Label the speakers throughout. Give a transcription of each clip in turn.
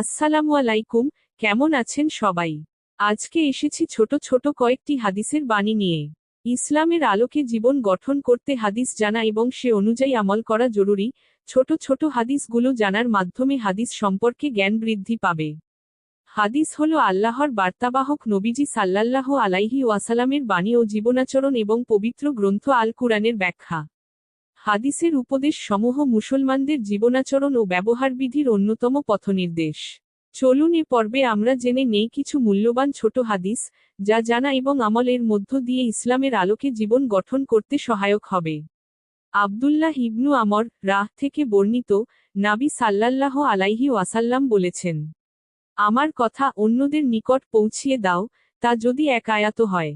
Speaker 1: আসসালামু আলাইকুম, কেমন আছেন সবাই? আজকে এসেছি ছোট ছোট কয়েকটি হাদিসের বাণী নিয়ে। ইসলামের আলোকে জীবন গঠন করতে হাদিস জানা এবং সে অনুযায়ী আমল করা জরুরি, ছোট ছোট হাদিসগুলো জানার মাধ্যমে হাদিস সম্পর্কে জ্ঞান বৃদ্ধি পাবে। হাদিস হল আল্লাহর বার্তাবাহক নবীজি সাল্লাল্লাহ আলাইহি ওয়াসালামের বাণী ও জীবনাচরণ এবং পবিত্র গ্রন্থ আল কুরআনের ব্যাখ্যা। হাদিসের উপদেশ সমূহ মুসলমানদের জীবনাচরণ ও ব্যবহারবিধির অন্যতম পথনির্দেশ। চলুন এ পর্বে আমরা জেনে নেই কিছু মূল্যবান ছোট হাদিস, যা জানা এবং আমলের মধ্য দিয়ে ইসলামের আলোকে জীবন গঠন করতে সহায়ক হবে। আবদুল্লাহ ইবনু আমর রাহ থেকে বর্ণিত নাবি সাল্লাল্লাহ আলাইহি ওয়াসাল্লাম বলেছেন, আমার কথা অন্যদের নিকট পৌঁছিয়ে দাও, তা যদি এক আয়াত হয়।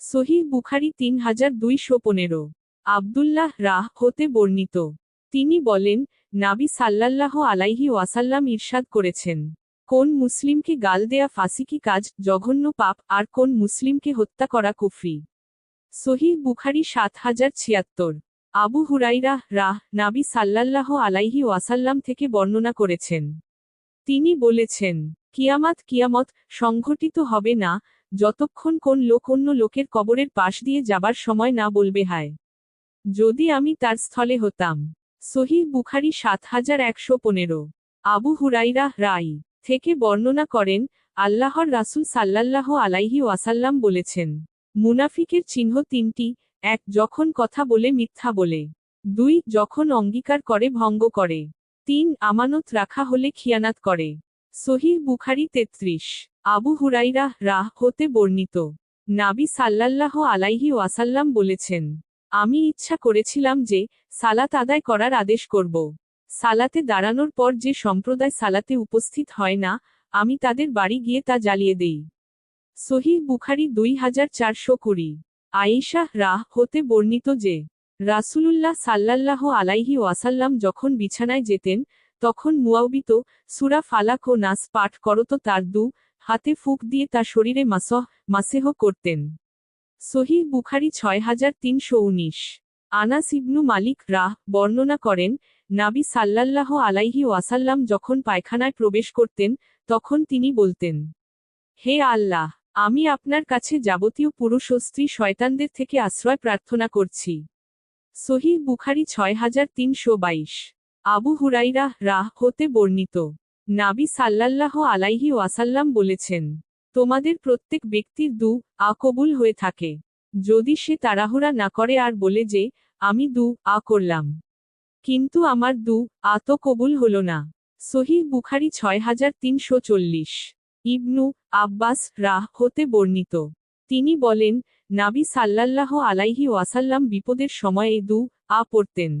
Speaker 1: সহিহ বুখারি তিন হাজার দুইশো পনেরো। আবদুল্লাহ রাহ হতে বর্ণিত। তিনি বলেন, নাবি সাল্লাল্লাহ আলাইহি ওয়াসাল্লাম ইরশাদ করেছেন। কোন মুসলিমকে গাল দেয়া ফাসিকি কাজ, জঘন্য পাপ, আর কোন মুসলিমকে হত্যা করা কুফরি? সহিহ বুখারি সাত হাজার ছিয়াত্তর। আবু হুরাইরা রাহ নাবি সাল্লাল্লাহ আলাইহি ওয়াসাল্লাম থেকে বর্ণনা করেছেন। তিনি বলেছেন, কিয়ামাত কিয়ামত সংঘটিত হবে না, যতক্ষণ কোন লোক অন্য লোকের কবরের পাশ দিয়ে যাবার সময় না বলবে হায়। যদি আমি তার স্থলে হতাম। সহিহ বুখারি সাত হাজার একশো পনেরো। আবু হুরাইরা রাই থেকে বর্ণনা করেন, আল্লাহর রাসুল সাল্লাল্লাহ আলাইহি ওয়াসাল্লাম বলেছেন, মুনাফিকের চিহ্ন তিনটি, এক যখন কথা বলে মিথ্যা বলে, দুই যখন অঙ্গীকার করে ভঙ্গ করে, তিন আমানত রাখা হলে খিয়ানাত করে। সহিহ বুখারি তেত্রিশ, আবু হুরাইরা রাহ হতে বর্ণিত। নাবি সাল্লাল্লাহ আলাইহি ওয়াসাল্লাম বলেছেন আমি ইচ্ছা করেছিলাম যে সালাত আদায় করার আদেশ করব। সালাতে দাঁড়ানোর পর যে সম্প্রদায় সালাতে উপস্থিত হয় না, আমি তাদের বাড়ি গিয়ে তা জ্বালিয়ে দেই। সহিহ বুখারি দুই হাজার চারশো কুড়ি। আয়েশা রাহ হতে বর্ণিত যে, রাসুলুল্লাহ সাল্লাল্লাহ আলাইহি ওয়াসাল্লাম যখন বিছানায় যেতেন, তখন মুয়াবিত সুরা ফালাক ও নাস পাঠ করত তার দু হাতে ফুক দিয়ে তা শরীরে মাসহ, মাসেহ করতেন। সহিহ বুখারি ছয় হাজার তিনশো উনিশ। আনাস ইবনু মালিক রাহ বর্ণনা করেন, নাবি সাল্লাল্লাহ আলাইহি ওয়াসাল্লাম যখন পায়খানায় প্রবেশ করতেন, তখন তিনি বলতেন, হে আল্লাহ, আমি আপনার কাছে যাবতীয় পুরুষ ও স্ত্রী শয়তানদের থেকে আশ্রয় প্রার্থনা করছি। সহিহ বুখারি ছয় হাজার তিনশো বাইশ। আবু হুরাইরা রাহ হতে বর্ণিত। নাবি সাল্লাল্লাহ আলাইহি ওয়াসাল্লাম বলেছেন তোমাদের প্রত্যেক ব্যক্তির দু আ কবুল হয়ে থাকে। যদি সে তাড়াহুড়া না করে আর বলে যে, আমি দু আ করলাম। কিন্তু আমার দু আ তো কবুল হল না। সহিহ বুখারি ছয় হাজার তিনশো চল্লিশ। ইবনু আব্বাস রাহ হতে বর্ণিত। তিনি বলেন, নাবি সাল্লাল্লাহ আলাইহি ওয়াসাল্লাম বিপদের সময়ে দু আ পড়তেন।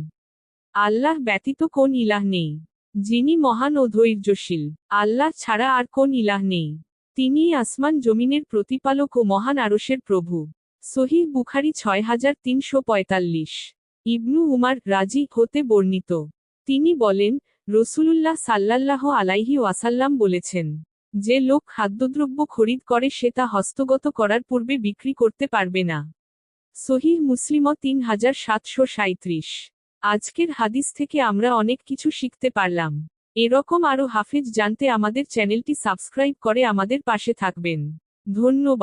Speaker 1: আল্লাহ ব্যতীত কোন ইলাহ নেই। যিনি মহান ও ধৈর্যশীল। আল্লাহ ছাড়া আর কোন ইলাহ নেই। তিনি আসমান জমিনের প্রতিপালক ও মহান আরসের প্রভু। সহিহ বুখারি ছয় হাজার তিনশো পঁয়তাল্লিশ। ইবনু উমার রাজি হতে বর্ণিত। তিনি বলেন, রসুলুল্লাহ সাল্লাল্লাহ আলাইহি ওয়াসাল্লাম বলেছেন, যে লোক খাদ্যদ্রব্য খরিদ করে সে তা হস্তগত করার পূর্বে বিক্রি করতে পারবে না। সহিহ মুসলিম তিন হাজার সাতশো সাঁত্রিশ আজকের হাদিস থেকে আমরা অনেক কিছু শিখতে পারলাম। এরকম আরও হাফিজ জানতে আমাদের চ্যানেলটি সাবস্ক্রাইব করে আমাদের পাশে থাকবেন। ধন্যবাদ।